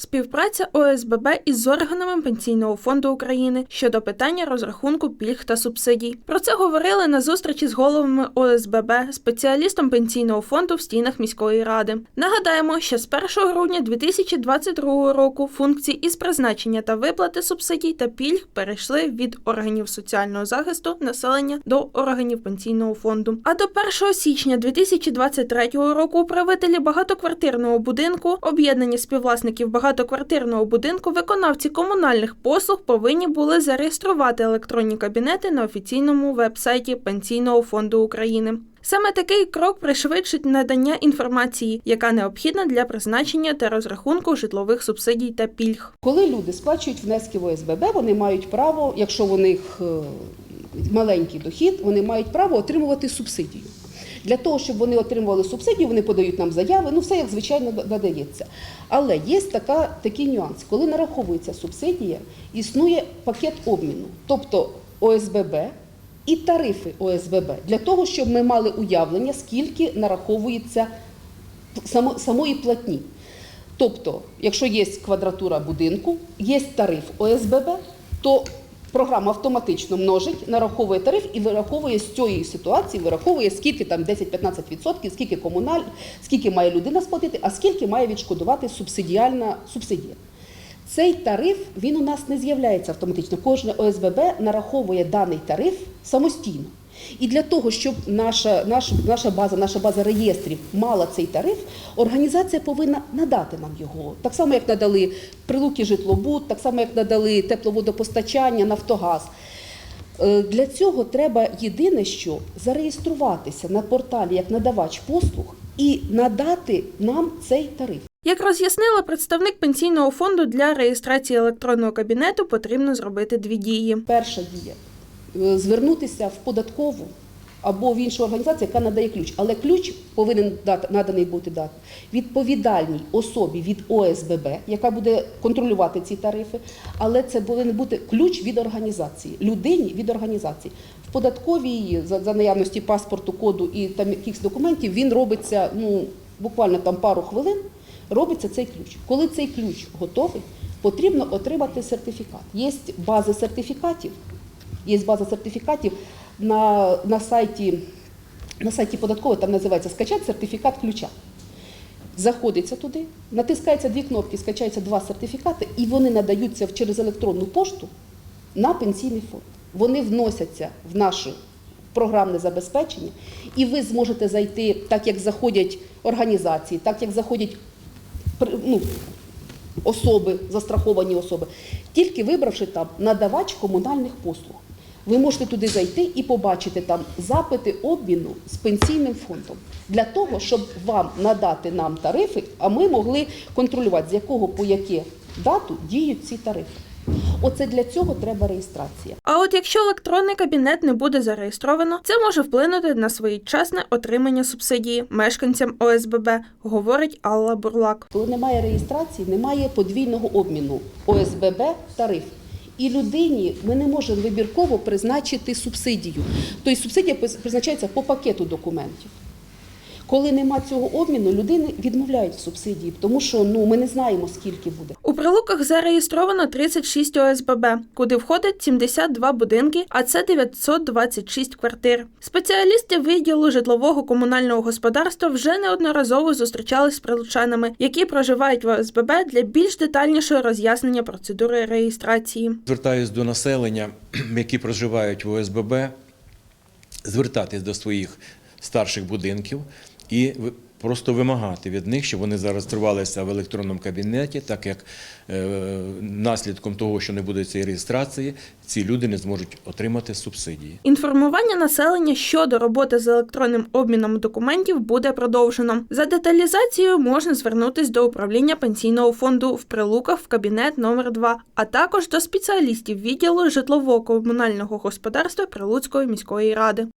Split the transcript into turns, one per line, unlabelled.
Співпраця ОСББ із органами Пенсійного фонду України щодо питання розрахунку пільг та субсидій. Про це говорили на зустрічі з головами ОСББ, спеціалістом пенсійного фонду в стінах міської ради. Нагадаємо, що з 1 грудня 2022 року функції із призначення та виплати субсидій та пільг перейшли від органів соціального захисту населення до органів пенсійного фонду. А до 1 січня 2023 року управителі багатоквартирного будинку, об'єднані співвласників багатоквартирного будинку, виконавці комунальних послуг повинні були зареєструвати електронні кабінети на офіційному веб-сайті Пенсійного фонду України. Саме такий крок пришвидшить надання інформації, яка необхідна для призначення та розрахунку житлових субсидій та пільг.
Коли люди сплачують внески в ОСББ, вони мають право, якщо у них е, маленький дохід, вони мають право отримувати субсидію. Для того, щоб вони отримували субсидію, вони подають нам заяви, ну все як звичайно надається. Але є така, такий нюанс. Коли нараховується субсидія, існує пакет обміну, тобто ОСББ і тарифи ОСББ, для того, щоб ми мали уявлення, скільки нараховується само- самої платні. Тобто, якщо є квадратура будинку, є тариф ОСББ, то програма автоматично множить, нараховує тариф і вираховує з цієї ситуації, вираховує, скільки там 10-15%, скільки комуналь, скільки має людина сплатити, а скільки має відшкодувати субсидіальна субсидія. Цей тариф він у нас не з'являється автоматично. Кожне ОСББ нараховує даний тариф самостійно. І для того, щоб наша, наша, наша база, наша база реєстрів мала цей тариф, організація повинна надати нам його. Так само, як надали прилуки житлобуд, так само, як надали тепловодопостачання, Нафтогаз. Е, Для цього треба єдине, що зареєструватися на порталі як надавач послуг і надати нам цей тариф.
Як роз'яснила представник пенсійного фонду для реєстрації електронного кабінету, потрібно зробити дві дії.
Перша дія звернутися в податкову або в іншу організацію, яка надає ключ. Але ключ повинен дати, наданий бути дати відповідальній особі від ОСББ, яка буде контролювати ці тарифи. Але це повинен бути ключ від організації, людині від організації. В податковій за, за наявності паспорту, коду і там якихось документів він робиться ну буквально там пару хвилин. Робиться цей ключ. Коли цей ключ готовий, потрібно отримати сертифікат. Є бази сертифікатів, є база сертифікатів на, на сайті. На сайті податкової там називається скачати сертифікат ключа. Заходиться туди, натискається дві кнопки, скачаються два сертифікати, і вони надаються через електронну пошту на пенсійний фонд. Вони вносяться в наше програмне забезпечення, і ви зможете зайти, так як заходять організації, так як заходять ну, особи, застраховані особи, тільки вибравши там надавач комунальних послуг. Ви можете туди зайти і побачити там запити обміну з пенсійним фондом для того, щоб вам надати нам тарифи, а ми могли контролювати, з якого по яке дату діють ці тарифи. Оце для цього треба реєстрація.
А от якщо електронний кабінет не буде зареєстровано, це може вплинути на своєчасне отримання субсидії мешканцям ОСББ, говорить Алла Бурлак.
Коли немає реєстрації, немає подвійного обміну ОСББ тариф. І людині ми не можемо вибірково призначити субсидію. Тобто субсидія призначається по пакету документів. Коли нема цього обміну, людини відмовляють в субсидії, тому що ну ми не знаємо скільки буде.
У прилуках зареєстровано 36 ОСББ, куди входить 72 будинки, а це 926 квартир. Спеціалісти відділу житлового комунального господарства вже неодноразово зустрічались з прилучанами, які проживають в ОСББ для більш детальнішого роз'яснення процедури реєстрації.
Звертаюсь до населення, які проживають в ОСББ, звертатись до своїх старших будинків і просто вимагати від них, щоб вони зареєструвалися в електронному кабінеті, так як е, наслідком того, що не буде цієї реєстрації, ці люди не зможуть отримати субсидії.
Інформування населення щодо роботи з електронним обміном документів буде продовжено. За деталізацією можна звернутись до управління пенсійного фонду в прилуках в кабінет номер 2 а також до спеціалістів відділу житлово-комунального господарства Прилуцької міської ради.